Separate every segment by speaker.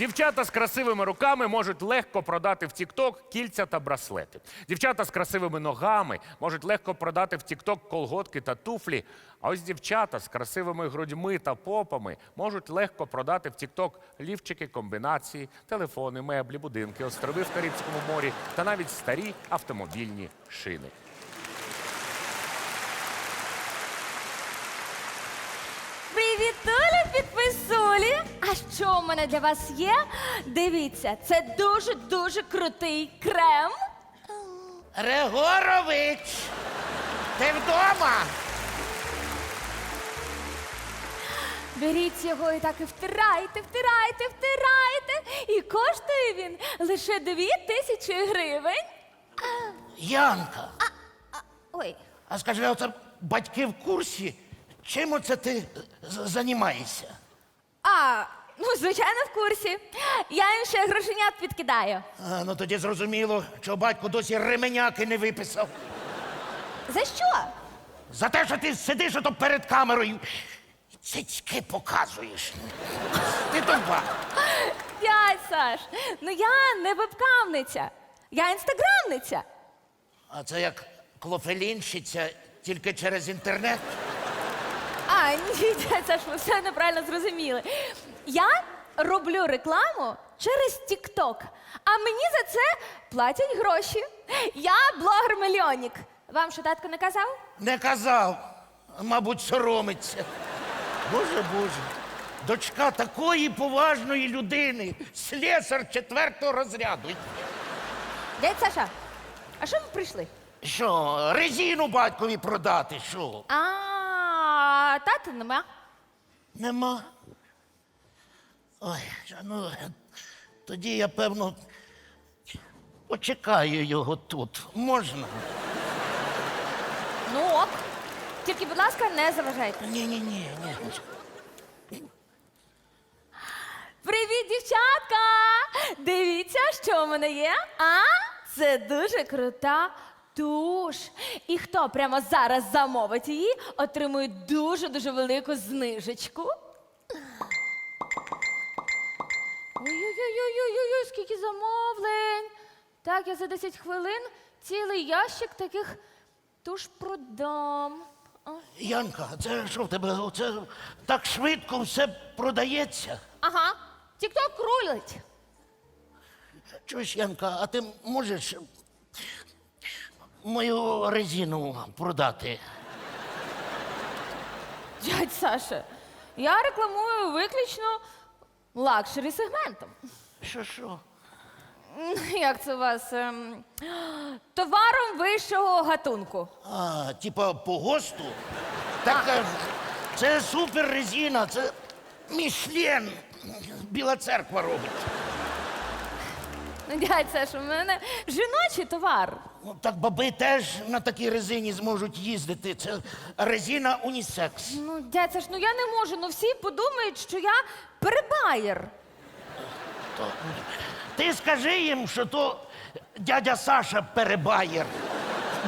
Speaker 1: Дівчата з красивими руками можуть легко продати в TikTok кільця та браслети. Дівчата з красивими ногами можуть легко продати в TikTok колготки та туфлі. А ось дівчата з красивими грудьми та попами можуть легко продати в TikTok лівчики, комбінації, телефони, меблі, будинки, острови в Карибському морі та навіть старі автомобільні шини.
Speaker 2: А що у мене для вас є? Дивіться, це дуже-дуже крутий крем.
Speaker 3: Григорович, ти вдома?
Speaker 2: Беріть його і так і втирайте, втирайте, втирайте. І коштує він лише дві тисячі гривень.
Speaker 3: Янка,
Speaker 2: Ой,
Speaker 3: а скажи, а оце батьки в курсі, чим оце ти з- займаєшся?
Speaker 2: а, ну, звичайно, в курсі. Я їм ще грошенят підкидаю.
Speaker 3: А, ну тоді зрозуміло, що батько досі ременяки не виписав.
Speaker 2: За що?
Speaker 3: За те, що ти сидиш ото перед камерою і цицьки показуєш. Ти тупа.
Speaker 2: Дядь Саш, ну я не вебкамниця, я інстаграмниця.
Speaker 3: А це як клофелінщиця тільки через інтернет.
Speaker 2: А, ні, Саш, ви все неправильно зрозуміли. Я роблю рекламу через TikTok, а мені за це платять гроші. Я блогер-мільйонник. Вам що татко не казав?
Speaker 3: Не казав, мабуть, соромиться. Боже Боже, дочка такої поважної людини, слесар четвертого розряду.
Speaker 2: Дядь Саша, а що ви прийшли?
Speaker 3: Що, резину батькові продати? Що?
Speaker 2: А, тата нема.
Speaker 3: Нема. Ой, ну, тоді я, певно, почекаю його тут. Можна?
Speaker 2: Ну ок. Тільки, будь ласка, не заважайте.
Speaker 3: Ні, ні, ні, ні.
Speaker 2: Привіт, дівчатка! Дивіться, що в мене є. А? Це дуже крута туш. І хто прямо зараз замовить її, отримує дуже-дуже велику знижечку. Ой-ой-ой-ой-ой, скільки замовлень. Так, я за 10 хвилин цілий ящик таких туш продам.
Speaker 3: Янка, це що в тебе? Оце так швидко все продається?
Speaker 2: Ага, тік-ток рулить.
Speaker 3: Чуєш, Янка, а ти можеш мою резину продати?
Speaker 2: Дядь Саша, я рекламую виключно лакшері сегментом.
Speaker 3: Що що?
Speaker 2: Як це у вас? ем, Товаром вищого гатунку.
Speaker 3: А, типа по ГОСТу? Так е, це супер резина, це Мішлен. Біла церква робить.
Speaker 2: Ну, Дядь Саша, у мене жіночий товар.
Speaker 3: Ну, так баби теж на такій резині зможуть їздити. Це резина унісекс.
Speaker 2: Ну, дядь Саш, ну я не можу, ну всі подумають, що я перебаєр.
Speaker 3: То, ти скажи їм, що то дядя Саша перебаєр.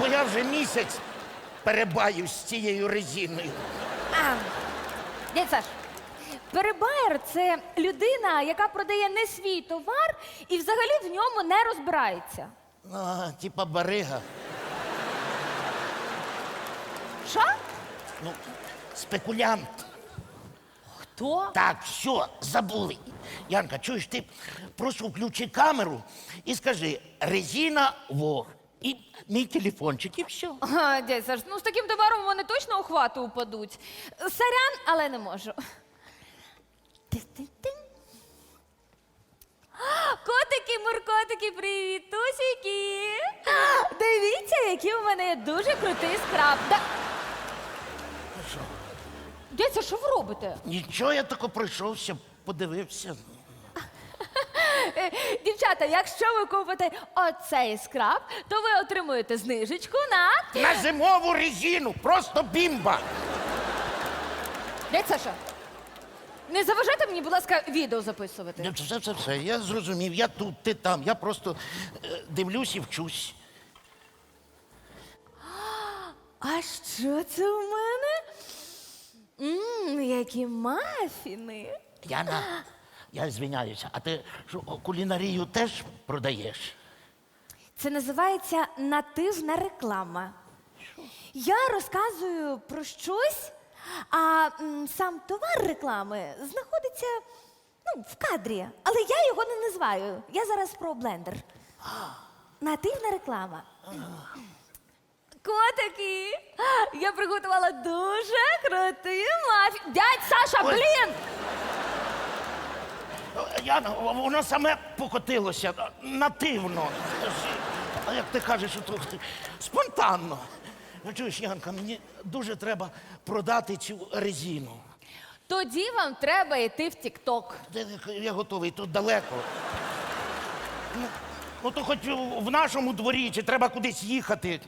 Speaker 3: Бо я вже місяць перебаю з цією резиною.
Speaker 2: А, дядь Саш, перебаєр це людина, яка продає не свій товар і взагалі в ньому не розбирається.
Speaker 3: А, типа барига.
Speaker 2: Що?
Speaker 3: Ну, спекулянт.
Speaker 2: Хто?
Speaker 3: Так, все, забули. Янка, чуєш, ти просто включи камеру і скажи резина вор. І мій телефончик, і все.
Speaker 2: А, дядь Саш, ну з таким товаром вони точно у хвату упадуть. Сорян, але не можу. Тин-тин-тин. Котики, муркотики, привіт, тусіки! Дивіться, який у мене дуже крутий скраб. Да... Дядь, Саш, що ви робите?
Speaker 3: Нічого, я тако пройшовся, подивився.
Speaker 2: Дівчата, якщо ви купите оцей скраб, то ви отримуєте знижечку на.
Speaker 3: На зимову резину, просто бімба.
Speaker 2: Дядь Саша, не заважайте мені, будь ласка, відео записувати.
Speaker 3: Ну, Все, все, все, я зрозумів. Я тут, ти там. Я просто е, дивлюсь і вчусь.
Speaker 2: А що це у мене? Мм, які мафіни.
Speaker 3: Яна, Я звиняюся, а ти що, кулінарію теж продаєш?
Speaker 2: Це називається нативна реклама. Я розказую про щось, а м, сам товар реклами знаходиться ну, в кадрі, але я його не називаю. Я зараз про блендер. Нативна реклама. Котики! Я приготувала дуже крутий мафі. Дядь Саша,
Speaker 3: Ой.
Speaker 2: блін!
Speaker 3: Яна, воно саме покотилося нативно. А як ти кажеш, то спонтанно. Ну, чуєш, Янка, мені дуже треба продати цю резину.
Speaker 2: Тоді вам треба йти в Тік-Ток.
Speaker 3: Я готовий, тут далеко. Ну, ну то хоч в нашому дворі, чи треба кудись їхати.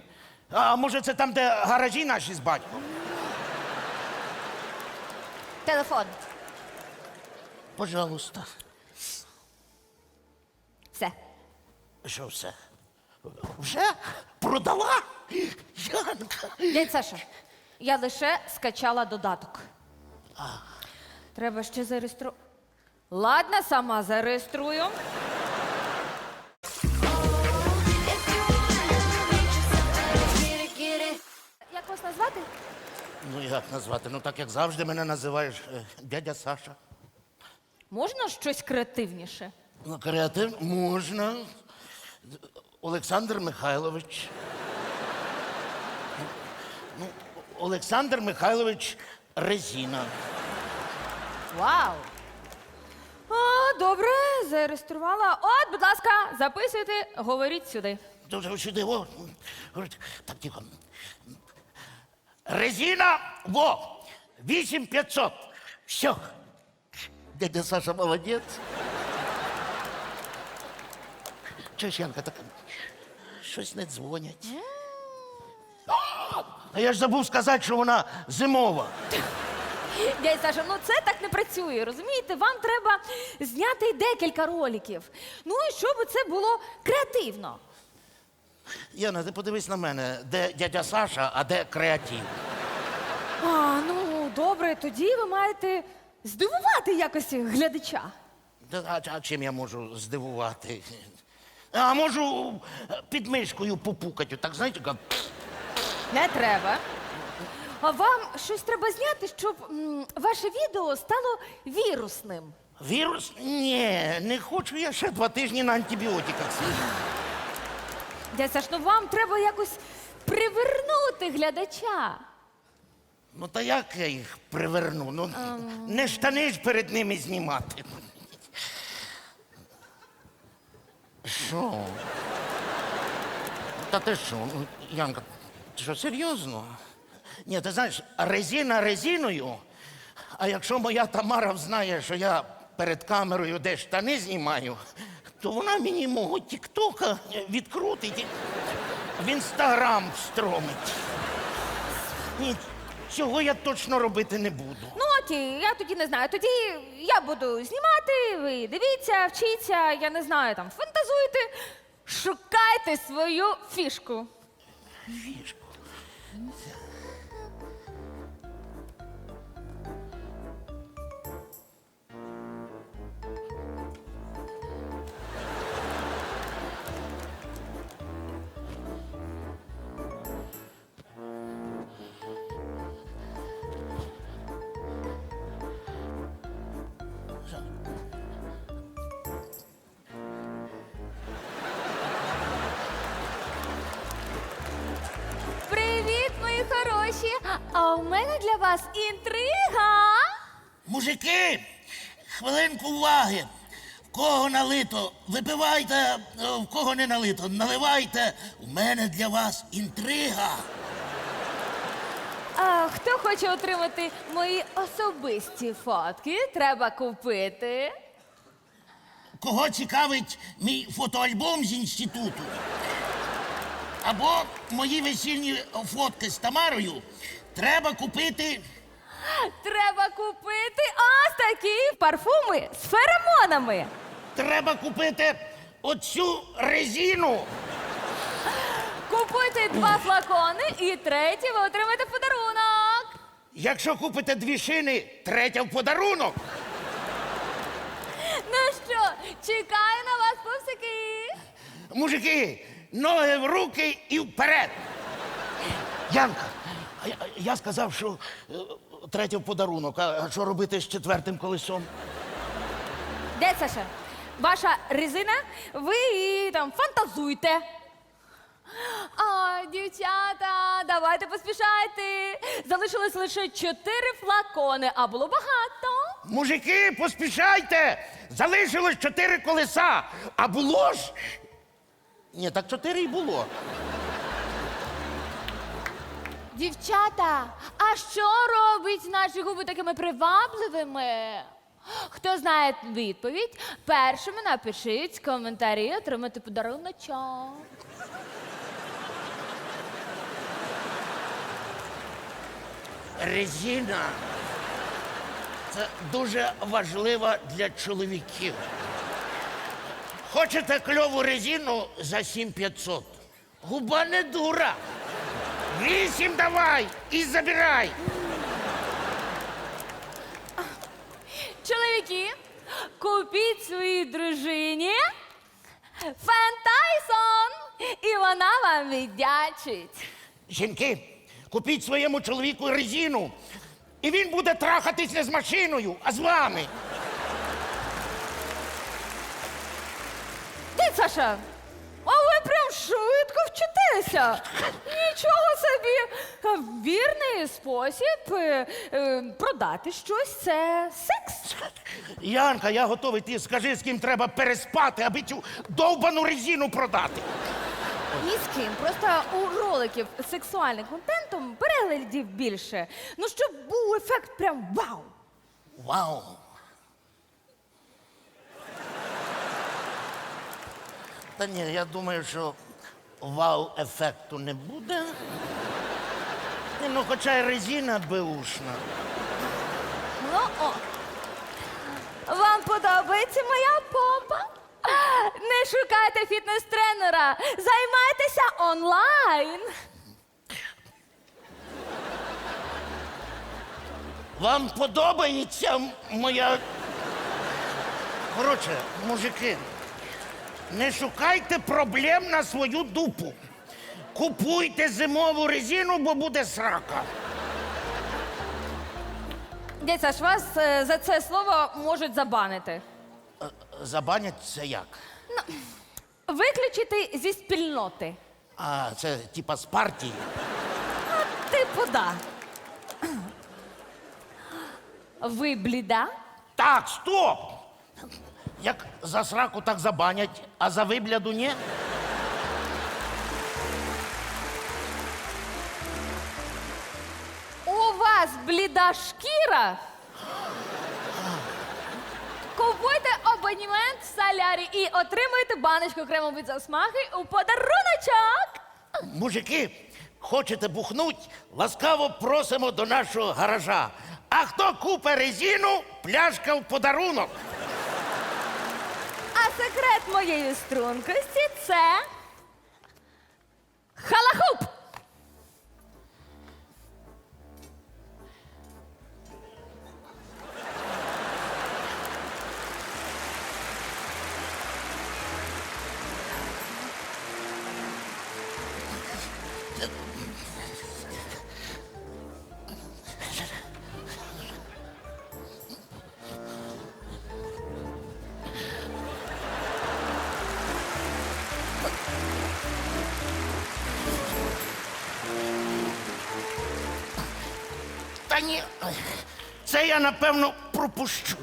Speaker 3: А може це там, де гаражі наші з батьком?
Speaker 2: Телефон.
Speaker 3: Пожалуйста.
Speaker 2: Все.
Speaker 3: Що все? Вже продала? Янка.
Speaker 2: Дядь Саша, я лише скачала додаток. Треба ще зареєструвати. Ладно, сама зареєструю. Як вас назвати?
Speaker 3: Ну як назвати? Ну так як завжди мене називаєш е, дядя Саша.
Speaker 2: Можна щось креативніше?
Speaker 3: Ну, креатив можна. Олександр Михайлович. Ну, Олександр Михайлович Резіна.
Speaker 2: Вау! О, добре, зареєструвала. От, будь ласка, записуйте, говоріть сюди.
Speaker 3: Дуже сюди. О, так, тихо. Резина, во, 8500. Все. Дядя Саша молодець. Чуєш, Янка, так щось не дзвонять. А я ж забув сказати, що вона зимова.
Speaker 2: Дядь Саша, ну це так не працює, розумієте? Вам треба зняти декілька роликів. Ну і щоб це було креативно.
Speaker 3: Яна, ти подивись на мене, де дядя Саша, а де креатив.
Speaker 2: А, ну добре, тоді ви маєте здивувати якось глядача.
Speaker 3: Та, А, а чим я можу здивувати? А можу під мишкою попукати, так знаєте, як...
Speaker 2: Не треба. А вам щось треба зняти, щоб м, ваше відео стало вірусним.
Speaker 3: Вірус? Ні, не хочу я ще два тижні на антибіотиках сидіти.
Speaker 2: Дядь Саш, ну вам треба якось привернути глядача.
Speaker 3: Ну та як я їх приверну? Ну, не штани ж перед ними знімати. Що? Та ти що? Ну, Янка, ти що, серйозно? Ні, ти знаєш, резина резиною. А якщо моя Тамара взнає, що я перед камерою де штани знімаю, то вона мені мого тіктока відкрутить і в інстаграм встромить. Ні, цього я точно робити не буду.
Speaker 2: Ну, окей, я тоді не знаю. Тоді я буду знімати, ви дивіться, вчіться, я не знаю, там фантазуйте, шукайте свою фішку.
Speaker 3: Фішку.
Speaker 2: Привіт, А у мене для вас інтрига.
Speaker 3: Мужики, хвилинку уваги. В кого налито, випивайте, е, в кого не налито, наливайте. У мене для вас інтрига.
Speaker 2: А хто хоче отримати мої особисті фотки, треба купити.
Speaker 3: Кого цікавить мій фотоальбом з інституту? Або мої весільні фотки з Тамарою треба купити.
Speaker 2: Треба купити ось такі парфуми з феромонами.
Speaker 3: Треба купити оцю резину.
Speaker 2: Купуйте два флакони і третій ви отримаєте подарунок.
Speaker 3: Якщо купите дві шини, третя в подарунок.
Speaker 2: Ну що, чекаю на вас, пупсики.
Speaker 3: Мужики, ноги в руки і вперед. Янка, я, я сказав, що е, третій в подарунок. А що робити з четвертим колесом?
Speaker 2: Де Саша? Ваша резина, ви її там фантазуйте. А, дівчата, давайте поспішайте. Залишилось лише чотири флакони, а було багато.
Speaker 3: Мужики, поспішайте! Залишилось чотири колеса, а було ж. Ні, так чотири і було.
Speaker 2: Дівчата, а що робить наші губи такими привабливими? Хто знає відповідь, першими напишіть коментарі, отримати подаруночок.
Speaker 3: Резина. Це дуже важливо для чоловіків. Хочете кльову резину за 7500? Губа не дура. Вісім давай і забирай.
Speaker 2: Чоловіки, купіть своїй дружині Фен Тайсон, і вона вам віддячить.
Speaker 3: Жінки, купіть своєму чоловіку резину, і він буде трахатись не з машиною, а з вами.
Speaker 2: Саша, а ви прям швидко вчитеся. Нічого собі. Вірний спосіб е, е, продати щось це секс.
Speaker 3: Янка, я готовий. Ти скажи, з ким треба переспати, аби цю довбану резину продати.
Speaker 2: Ні з ким. Просто у роликів з сексуальним контентом переглядів більше. Ну, щоб був ефект прям вау.
Speaker 3: Вау. Та ні, я думаю, що вау-ефекту не буде. Ні, Ну, хоча й резина беушна.
Speaker 2: Ну, о. Вам подобається моя помпа? Не шукайте фітнес-тренера, займайтеся онлайн.
Speaker 3: Вам подобається моя. Коротше, мужики, не шукайте проблем на свою дупу. Купуйте зимову резину, бо буде срака.
Speaker 2: Дядь Саш, вас е, за це слово можуть забанити.
Speaker 3: Забанять це як?
Speaker 2: Виключити зі спільноти.
Speaker 3: А, це типа з партії.
Speaker 2: Типу, да. Ви бліда?
Speaker 3: Так, стоп! Як за сраку, так забанять, а за вибляду ні.
Speaker 2: У вас бліда шкіра? Купуйте абонемент в солярі і отримуйте баночку крему від засмаги у подаруночок.
Speaker 3: Мужики, хочете бухнуть? Ласкаво просимо до нашого гаража. А хто купе резину, пляшка в подарунок.
Speaker 2: Секрет моєї стрункості це халахуп.
Speaker 3: Та ні, це я напевно пропущу.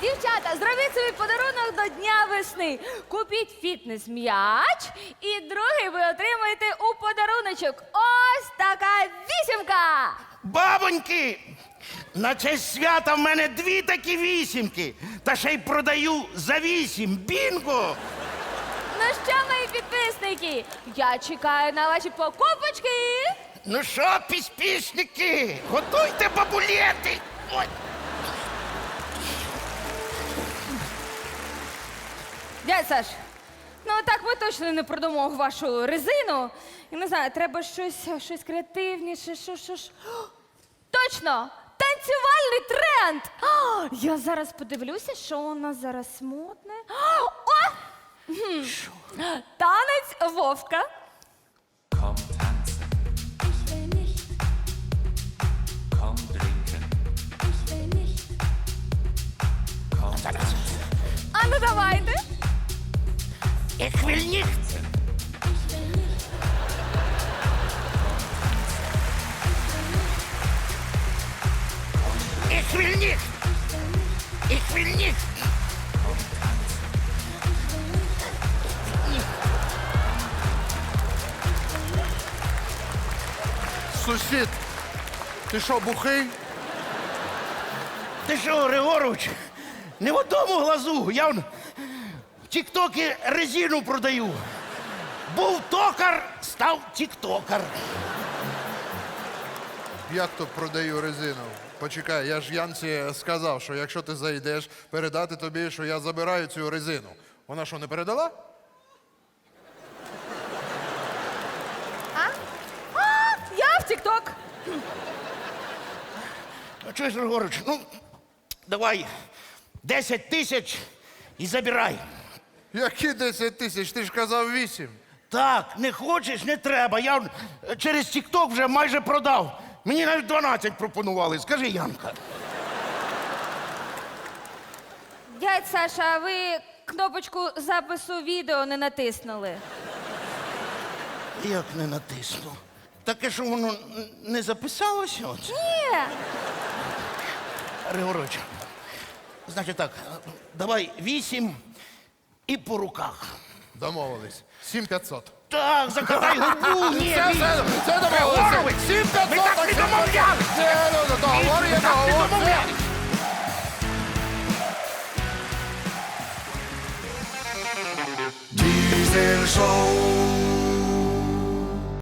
Speaker 2: Дівчата, зробіть собі подарунок до Дня весни. Купіть фітнес-м'яч, і другий ви отримаєте у подаруночок. Ось така вісімка.
Speaker 3: Бабоньки! На честь свята в мене дві такі вісімки. Та ще й продаю за вісім. Бінго!
Speaker 2: Ну що, мої підписники? Я чекаю на ваші покупочки.
Speaker 3: Ну що, піспішники, готуйте бабулети. Ой.
Speaker 2: Дядь Саш, ну так ми точно не продамо вашу резину. Я не знаю, треба щось, щось креативніше, що, що ж. Точно! Танцювальний тренд. А, я зараз подивлюся, що у нас зараз модне. А, О! Гм. Танець Вовка.
Speaker 4: Tanzen. Komm
Speaker 2: А ну давайте.
Speaker 3: Ich will nicht,
Speaker 5: Ich will nicht.
Speaker 3: Ich will nicht.
Speaker 6: Сусід, ти що, бухий?
Speaker 3: Ти що, Григорович, не в одному глазу. Я в тіктоки резину продаю. Був токар, став тіктокар.
Speaker 6: Як то продаю резину? Почекай, я ж Янці сказав, що якщо ти зайдеш, передати тобі, що я забираю цю резину. Вона що, не передала?
Speaker 2: А, я в Тік-Ток.
Speaker 3: А чуєш, Григорович, ну, давай 10 тисяч і забирай.
Speaker 6: Які 10 тисяч? Ти ж казав 8.
Speaker 3: Так, не хочеш, не треба. Я через тікток вже майже продав. Мені навіть 12 пропонували. Скажи, Янка.
Speaker 2: Дядь Саша, а ви кнопочку запису відео не натиснули.
Speaker 3: Як не натисну? Таке, що воно не записалося?
Speaker 2: Ні.
Speaker 3: Григорович, значить так, давай 8 і по руках.
Speaker 6: Домовились. 7500.
Speaker 3: Так, закатай губу. Ні,
Speaker 6: Все,
Speaker 3: вісім.
Speaker 6: все, все домовилися.
Speaker 3: Григорович,
Speaker 6: 7500.
Speaker 3: ми так не домовлялись.
Speaker 6: Ну, ну, договор є
Speaker 3: Ми так не
Speaker 6: договор.
Speaker 3: домовлялись.
Speaker 7: Diesel Show.